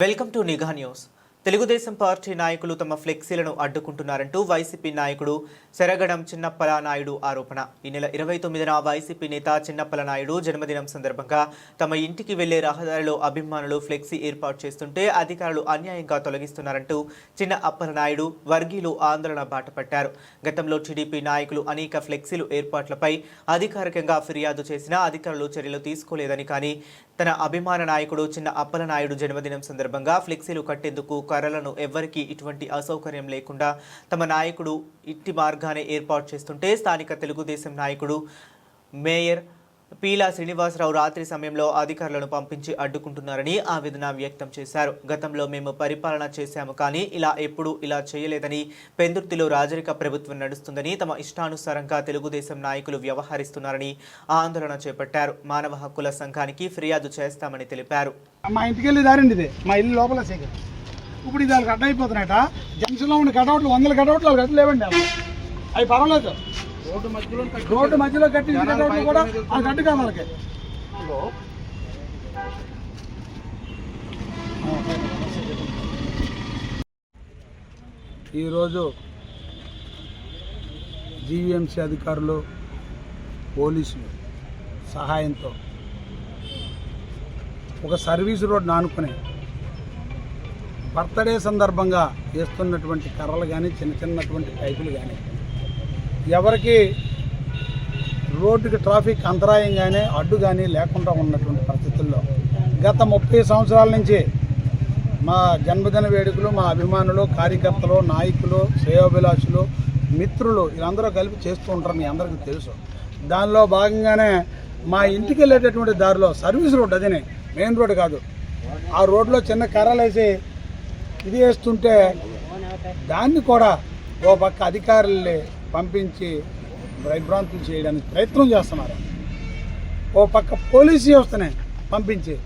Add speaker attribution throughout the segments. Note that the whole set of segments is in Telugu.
Speaker 1: Welcome to Nigha news. Telugu Desam party నాయకులు తమ ఫ్లెక్సీలను అడ్డుకుంటున్నారంటూ వైసీపీ నాయకుడు శరగడం చిన్నప్పల నాయుడు ఆరోపణ. ఈ నెల ఇరవై తొమ్మిదిన వైసీపీ నేత చిన్నప్పల నాయుడు జన్మదినం సందర్భంగా తమ ఇంటికి వెళ్ళే రహదారిలో అభిమానులు ఫ్లెక్సీ ఏర్పాటు చేస్తుంటే అధికారులు అన్యాయంగా తొలగిస్తున్నారంటూ చిన్న అప్పల నాయుడు వర్గీయులు ఆందోళన బాటపట్టారు గతంలో టీడీపీ నాయకులు అనేక ఫ్లెక్సీలు ఏర్పాట్లపై అధికారికంగా ఫిర్యాదు చేసినా అధికారులు చర్యలు తీసుకోలేదని కానీ తన అభిమాన నాయకుడు చిన్న అప్పల నాయుడు జన్మదినం సందర్భంగా ఫ్లెక్సీలు కట్టేందుకు కర్రలను ఎవ్వరికీ ఇటువంటి అసౌకర్యం లేకుండా తమ నాయకుడు ఇట్టి మార్గానే ఏర్పాటు చేస్తుంటే స్థానిక తెలుగుదేశం నాయకుడు మేయర్ పీలా శ్రీనివాసరావు రాత్రి సమయంలో అధికారులను పంపించి అడ్డుకుంటున్నారని ఆవేదన వ్యక్తం చేశారు. గతంలో మేము పరిపాలన చేశాము కానీ ఇలా ఎప్పుడూ ఇలా చేయలేదని పెందుర్తిలో రాజరిక ప్రభుత్వం నడుస్తుందని తమ ఇష్టానుసారంగా తెలుగుదేశం నాయకులు వ్యవహరిస్తున్నారని ఆందోళన చేపట్టారు. మానవ హక్కుల సంఘానికి ఫిర్యాదు చేస్తామని తెలిపారు.
Speaker 2: మా ఇంటికి వెళ్ళి దారండి ఇది. మా ఇల్లు లోపల ఇప్పుడు ఇది వాళ్ళకి అడ్డ అయిపోతున్నాయట జంక్షన్లో ఉన్న కటౌట్లు వందల కటౌట్లు వాళ్ళు కట్టలేవండి అవి పర్వాలేదు. రోడ్డు మధ్యలో రోడ్డు కట్టి కూడా వాళ్ళకి అడ్డు కాదు వాళ్ళకి ఈరోజు జీవీఎంసీ అధికారులు పోలీసులు సహాయంతో ఒక సర్వీస్ రోడ్ ఆనుకుని బర్త్డే సందర్భంగా వేస్తున్నటువంటి కర్రలు కానీ చిన్న చిన్నటువంటి పైపులు కానీ ఎవరికి రోడ్డుకి ట్రాఫిక్ అంతరాయం కానీ అడ్డు కానీ లేకుండా ఉన్నటువంటి పరిస్థితుల్లో గత ముప్పై సంవత్సరాల నుంచి మా జన్మదిన వేడుకలు మా అభిమానులు కార్యకర్తలు నాయకులు శ్రేయోభిలాషులు మిత్రులు వీళ్ళందరూ కలిపి చేస్తూ ఉంటారు మీ అందరికీ తెలుసు. దానిలో భాగంగానే మా ఇంటికి వెళ్ళేటటువంటి దారిలో సర్వీస్ రోడ్ అదేనే మెయిన్ రోడ్ కాదు. ఆ రోడ్లో చిన్న కర్రలు వేసి ఇది వేస్తుంటే దాన్ని కూడా ఓ పక్క అధికారులు పంపించి భయభ్రాంతులు చేయడానికి ప్రయత్నం చేస్తున్నారు. ఓ పక్క పోలీస్ వ్యవస్థనే పంపించి.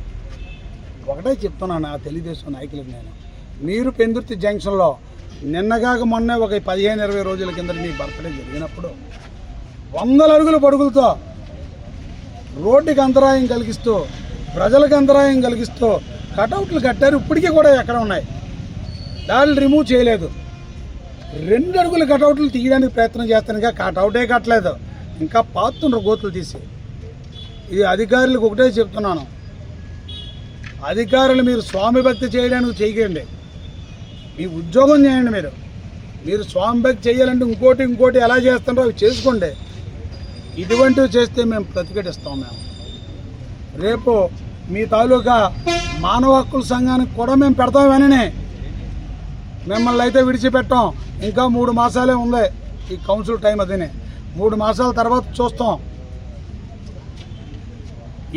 Speaker 2: ఒకటే చెప్తున్నాను ఆ తెలుగుదేశం నాయకులకు నేను. మీరు పెందుర్తి జంక్షన్లో నిన్నగాక మొన్నే ఒక పదిహేను ఇరవై రోజుల కింద మీ బర్త్డే జరిగినప్పుడు వందల అడుగుల పడుగులతో రోడ్డుకి అంతరాయం కలిగిస్తూ ప్రజలకు అంతరాయం కలిగిస్తూ కటౌట్లు కట్టారు. ఇప్పటికీ కూడా ఎక్కడ ఉన్నాయి? దాడులు రిమూవ్ చేయలేదు. రెండు అడుగుల కటౌట్లు తీయడానికి ప్రయత్నం చేస్తానుగా కటౌటే కట్టలేదు. ఇంకా పాతుండ్రు గోతులు తీసి. ఇది అధికారులకు ఒకటే చెప్తున్నాను. అధికారులు మీరు స్వామి భక్తి చేయడానికి చేయకండి. మీ ఉద్యోగం చేయండి మీరు. మీరు స్వామి భక్తి చేయాలంటే ఇంకోటి ఇంకోటి ఎలా చేస్తారో అవి చేసుకోండి. ఇటువంటివి చేస్తే మేము ప్రతిఘటిస్తాం మేము. రేపు మీ తాలూకా మానవ హక్కుల సంఘానికి కూడా మేము పెడతాం వెననే మిమ్మల్ని అయితే విడిచిపెట్టాం. ఇంకా మూడు మాసాలే ఉంది. ఈ కౌన్సిల్ టైం అదినే. మూడు మాసాల తర్వాత చూస్తాం.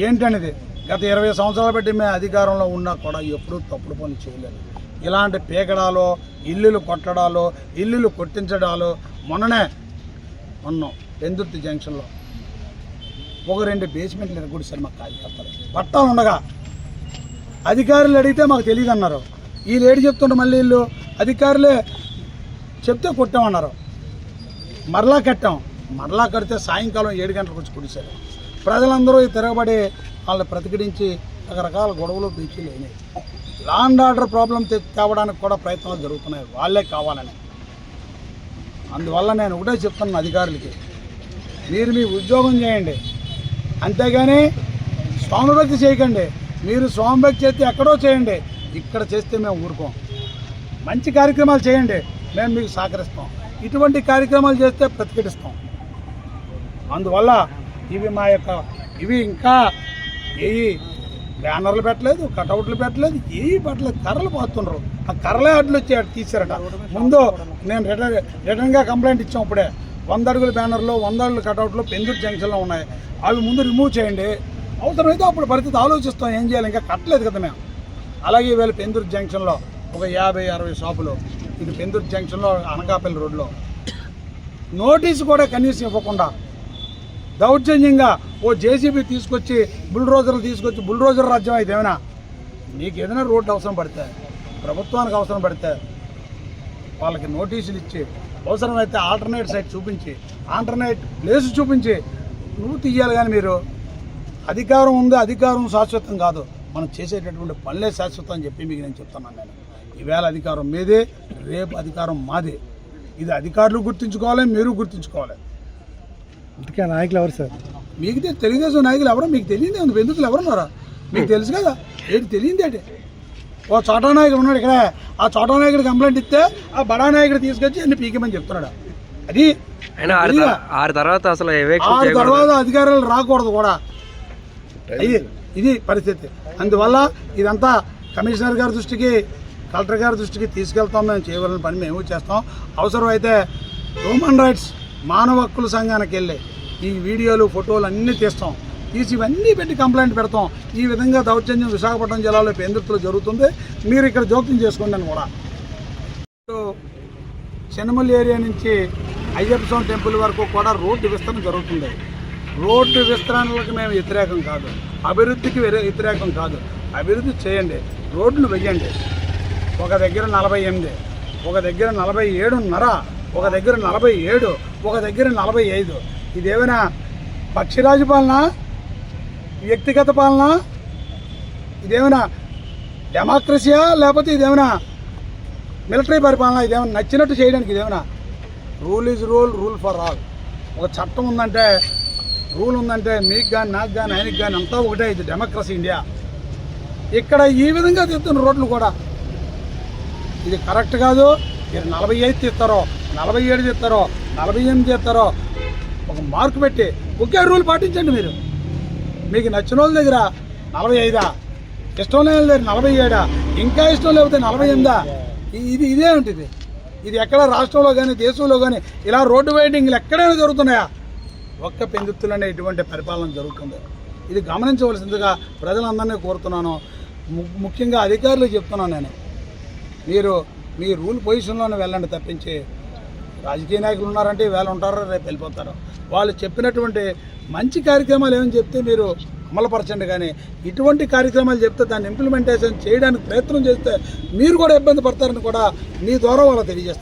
Speaker 2: ఏంటనేది? గత ఇరవై సంవత్సరాలు బట్టి మేము అధికారంలో ఉన్నా కూడా ఎప్పుడూ తప్పుడు పని చేయలేదు. ఇలాంటి పీకడాలు ఇల్లులు కొట్టడాలు ఇల్లులు కొట్టించడాలు మొన్ననే ఉన్నాం పెందుర్తి జంక్షన్లో ఒక రెండు బేస్మెంట్లు ఎరగొడిసారు మాకు కార్యకర్తలు పట్టాలు ఉండగా అధికారులు అడిగితే మాకు తెలియదు అన్నారు ఈ లేడీ చెప్తుంటే మళ్ళీ వీళ్ళు అధికారులే చెప్తే కొట్టామన్నారు. మరలా కట్టాం. మరలా కడితే సాయంకాలం ఏడు గంటలకు వచ్చి కుడిశారు ప్రజలందరూ తిరగబడి వాళ్ళని ప్రతిఘటించి రకరకాల గొడవలు బీచ్లు అయినాయి. లా అండ్ ఆర్డర్ ప్రాబ్లం తేవడానికి కూడా ప్రయత్నాలు జరుగుతున్నాయి. వాళ్ళే కావాలని. అందువల్ల నేను ఒకటే చెప్తున్నాను అధికారులకి. మీరు మీ ఉద్యోగం చేయండి. అంతేగాని స్వామి భక్తి చేయకండి. మీరు స్వామి భక్తి చేస్తే ఎక్కడో చేయండి. ఇక్కడ చేస్తే మేము ఊరుకోం. మంచి కార్యక్రమాలు చేయండి. మేము మీకు సహకరిస్తాం. ఇటువంటి కార్యక్రమాలు చేస్తే ప్రతిఘటిస్తాం. అందువల్ల ఇవి మా యొక్క ఇవి ఇంకా ఏ బ్యానర్లు పెట్టలేదు కటౌట్లు పెట్టలేదు ఏ పెట్టలేదు కర్రలు పోతుండ్రు. ఆ కర్రలే అడ్లు వచ్చి తీసారట ముందు నేను రిటర్న్ రిటర్న్గా కంప్లైంట్ ఇచ్చాం ఇప్పుడే. వంద అడుగుల బ్యానర్లు వంద అడుగుల కటౌట్లు పెందురు జంక్షన్లో ఉన్నాయి. అవి ముందు రిమూవ్ చేయండి. అవసరమైతే అప్పుడు పరిస్థితి ఆలోచిస్తాం ఏం చేయాలి? ఇంకా కట్టలేదు కదా మేము. అలాగే వీళ్ళు పెందురు జంక్షన్లో. ఒక యాభై అరవై షాపులు ఇది పెందురు జంక్షన్లో అనకాపల్లి రోడ్లో. నోటీసు కూడా కనీసం ఇవ్వకుండా దౌర్జన్యంగా ఓ జేసీబీ తీసుకొచ్చి బుల్డోజర్లు తీసుకొచ్చి బుల్డోజర్ రాజ్యం అయితే ఏమైనా? నీకు ఏదైనా రోడ్లు అవసరం పడితే ప్రభుత్వానికి అవసరం పడితే వాళ్ళకి నోటీసులు ఇచ్చి అవసరమైతే ఆల్టర్నేట్ సైట్ చూపించి ఆల్టర్నేట్ ప్లేస్ చూపించి నువ్వు తీయాలి కానీ మీరు. అధికారం ఉంది అధికారం శాశ్వతం కాదు. మనం చేసేటటువంటి పనులే శాశ్వతం అని చెప్పి మీకు నేను చెప్తున్నాను నేను. ఈవేళ అధికారం మీదే రేపు అధికారం మాదే. ఇది అధికారులు గుర్తుంచుకోవాలి మీరు గుర్తుంచుకోవాలి.
Speaker 3: ఆ నాయకులు ఎవరు సార్?
Speaker 2: మీకు తెలుగుదేశం నాయకులు ఎవరో? మీకు తెలియదు ఉంది. బెందుకులు ఎవరున్నారా మీకు తెలుసు కదా? ఏంటి తెలియదు ఏంటి? ఓ చోటా నాయకుడు ఉన్నాడు ఇక్కడ. ఆ చోటా నాయకుడు కంప్లైంట్ ఇస్తే ఆ బడా నాయకుడు తీసుకొచ్చి అన్ని పీకేమని చెప్తున్నాడు? అది
Speaker 4: ఆరు తర్వాత అసలు
Speaker 2: ఆరు తర్వాత అధికారులు రాకూడదు కూడా. ఇది ఇది పరిస్థితి. అందువల్ల ఇదంతా కమిషనర్ గారి దృష్టికి కలెక్టర్ గారి దృష్టికి తీసుకెళ్తాం మేము చేయవలసిన పని మేము చేస్తాం. అవసరమైతే హ్యూమన్ రైట్స్ మానవ హక్కుల సంఘానికి వెళ్ళి ఈ వీడియోలు ఫోటోలు అన్నీ తీస్తాం. తీసి ఇవన్నీ పెట్టి కంప్లైంట్ పెడతాం. ఈ విధంగా దౌర్జన్యం విశాఖపట్నం జిల్లాలో పెందిత్తులు జరుగుతుంది. మీరు ఇక్కడ జోక్యం చేసుకోండి అని కూడా. చెన్నమల్లి ఏరియా నుంచి అయ్యప్ప స్వామి టెంపుల్ వరకు కూడా రోడ్డు విస్తరణ జరుగుతుంది. రోడ్డు విస్తరణలకు మేము వ్యతిరేకం కాదు. అభివృద్ధికి వ్యతిరేకం కాదు. అభివృద్ధి చేయండి. రోడ్లు వెయ్యండి. ఒక దగ్గర నలభై ఎనిమిది ఒక దగ్గర నలభై ఏడున్నర ఒక దగ్గర నలభై ఏడు ఒక దగ్గర నలభై ఐదు. ఇదేమైనా పక్షిరాజు పాలన? వ్యక్తిగత పాలన? ఇదేమైనా డెమోక్రసీయా? లేకపోతే ఇదేమైనా మిలిటరీ పరిపాలన? ఇదేమైనా నచ్చినట్టు చేయడానికి ఇదేమైనా rule is rule rule for all. ఒక చట్టం ఉందంటే రూల్ ఉందంటే మీకు కానీ నాకు కానీ ఆయనకి కానీ అంతా ఒకటే ఇది డెమోక్రసీ ఇండియా. ఇక్కడ ఈ విధంగా తిరుగుతున్న రోడ్లు కూడా ఇది కరెక్ట్ కాదు. మీరు నలభై ఐదు తీస్తారో నలభై ఏడు తీస్తారో నలభై ఎనిమిది తీస్తారో ఒక మార్కు పెట్టి ఒకే రూల్ పాటించండి మీరు. మీకు నచ్చిన వాళ్ళ దగ్గర నలభై ఐదా? ఇష్టం లేని వాళ్ళ దగ్గర నలభై ఏడా? ఇంకా ఇష్టం లేకపోతే నలభై ఎనిమిదా? ఇది ఇదే ఉంటుంది ఇది. ఎక్కడ రాష్ట్రంలో కానీ దేశంలో కానీ ఇలా రోడ్డు వైడింగ్లు ఎక్కడైనా జరుగుతున్నాయా? ఒక్క పెందుతులనే ఇటువంటి పరిపాలన జరుగుతుంది. ఇది గమనించవలసిందిగా ప్రజలందరినీ కోరుతున్నాను. ము- ముఖ్యంగా అధికారులు చెప్తున్నాను నేను. మీరు మీ రూల్ పొజిషన్లోనే వెళ్ళండి తప్పించి. రాజకీయ నాయకులు ఉన్నారంటే వేళ ఉంటారో రేపు వెళ్ళిపోతారు. వాళ్ళు చెప్పినటువంటి మంచి కార్యక్రమాలు ఏమని చెప్తే మీరు అమలుపరచండి కానీ ఇటువంటి కార్యక్రమాలు చెప్తే దాన్ని ఇంప్లిమెంటేషన్ చేయడానికి ప్రయత్నం చేస్తే మీరు కూడా ఇబ్బంది పడతారని కూడా మీ ద్వారా వాళ్ళు తెలియజేస్తారు